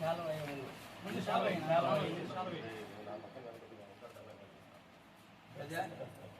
పక్కన ఫోటో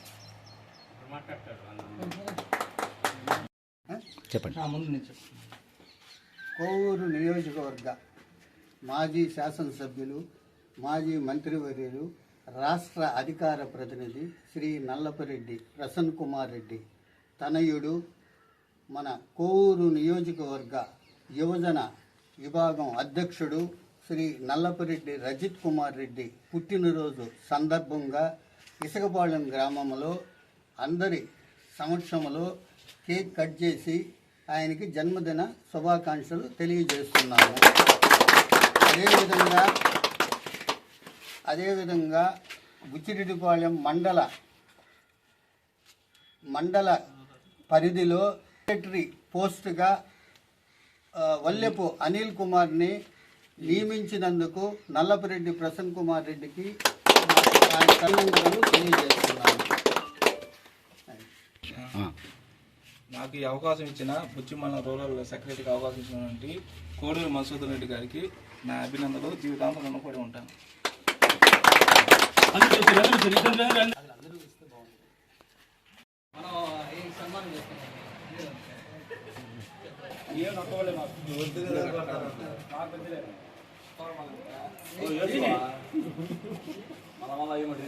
చెప్పండి. ముందు నుంచి కోవూరు నియోజకవర్గ మాజీ శాసనసభ్యులు మాజీ మంత్రివర్యులు రాష్ట్ర అధికార ప్రతినిధి శ్రీ నల్లపరెడ్డి ప్రసన్న కుమార్ రెడ్డి. తనయుడు మన కోవూరు నియోజకవర్గ యువజన విభాగం అధ్యక్షుడు శ్రీ నల్లపరెడ్డి రజిత్ కుమార్ రెడ్డి పుట్టినరోజు సందర్భంగా ఇసుకపాళెం గ్రామంలో అందరి సమక్షంలో కేక్ కట్ చేసి ఆయనకి జన్మదిన శుభాకాంక్షలు తెలియజేస్తున్నాము. అదేవిధంగా అదేవిధంగా బుచ్చిరెడ్డిపాళెం మండల మండల పరిధిలో సెక్రటరీ పోస్టుగా వల్లెపు అనిల్ కుమార్ని నియమించినందుకు నల్లపరెడ్డి ప్రసన్న కుమార్ రెడ్డికి ఆయన తెలియజేస్తున్నాను నాకు ఈ అవకాశం ఇచ్చిన బుచ్చిమల్ల రూరల్ సెక్రటరీకి అవకాశం ఇచ్చినటువంటి కోడూరు మసూదన్ రెడ్డి గారికి నా అభినందనలు జీవితాంతం రుణపడి ఉంటాను. మనం ఈ సన్మానం చేసుకున్నాం ఏం నొక్కవలే మాకు? మన వల్ల ఏమంటే